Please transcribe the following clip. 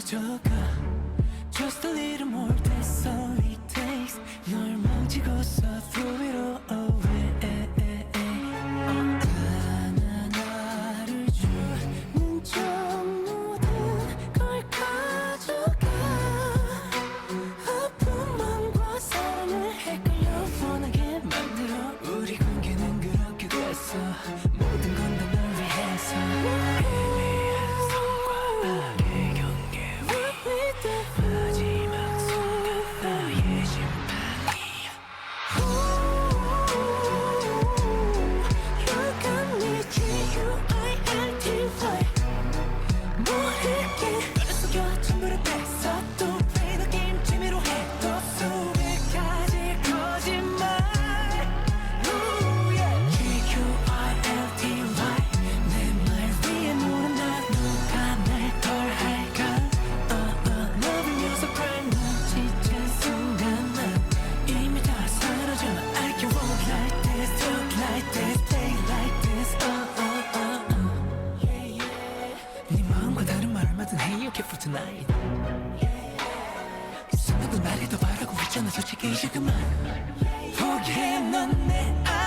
Just a little more, that's all it takes 널 take it for tonight 슬픈 말이 더 바라고 있잖아 솔직히. 이제 그만 포기해 넌내